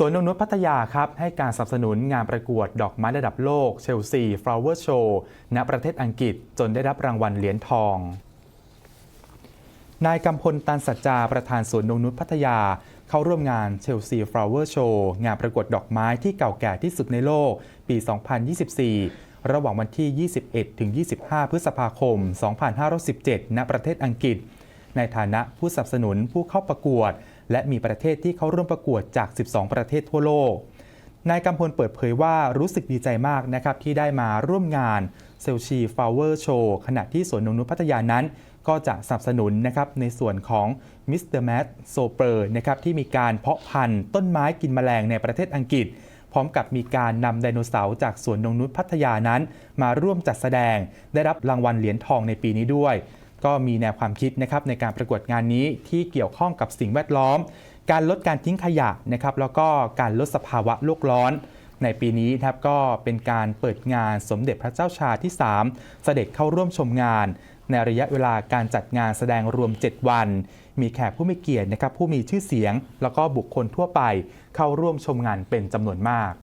สวนนงนุษย์พัทยาครับให้การสนับสนุนงานประกวดดอกไม้ระดับโลกเชลซีฟลาวเวอร์โชว์ณประเทศอังกฤษจนได้รับรางวัลเหรียญทองนายกำพลตันสัจจาประธานสวนนงนุษย์พัทยา เข้าร่วมงานเชลซีฟลาวเวอร์โชว์งานประกวดดอกไม้ที่เก่าแก่ที่สุดในโลก ปี 2024 ระหว่างวันที่ 21-25 พฤษภาคม 2517 ณ ประเทศอังกฤษ ในฐานะผู้สนับสนุนผู้เข้าประกวด และมีประเทศที่เข้าร่วมประกวดจาก 12 ประเทศทั่วโลกนายกำพลเปิดเผยว่ารู้สึกดีใจมากนะครับที่ได้มาร่วมงานเซลชีฟลาวเวอร์โชว์ขณะที่สวนนงนุษย์พัทยานั้น ก็จะสนับสนุนนะครับในส่วนของมิสเตอร์แมทโซเปอร์นะครับที่มีการเพาะพันธุ์ต้นไม้กินแมลงในประเทศอังกฤษ พร้อมกับมีการนำไดโนเสาร์จากสวนนงนุษย์พัทยานั้น มาร่วมจัดแสดง ได้รับรางวัลเหรียญทองในปีนี้ด้วย ก็มีแนวความคิดนะครับในการประกวดงานนี้ที่เกี่ยวข้องกับสิ่งแวดล้อม การลดการทิ้งขยะนะครับแล้วก็การลดสภาวะโลกร้อน ในปีนี้นะครับก็เป็นการเปิดงานสมเด็จพระเจ้าชาที่ 3 เสด็จเข้าร่วมชมงาน ในระยะเวลาการจัดงานแสดงรวม 7 วัน มีแขกผู้มีเกียรตินะครับผู้มีชื่อเสียง แล้วก็บุคคลทั่วไปเข้าร่วมชมงานเป็นจำนวนมาก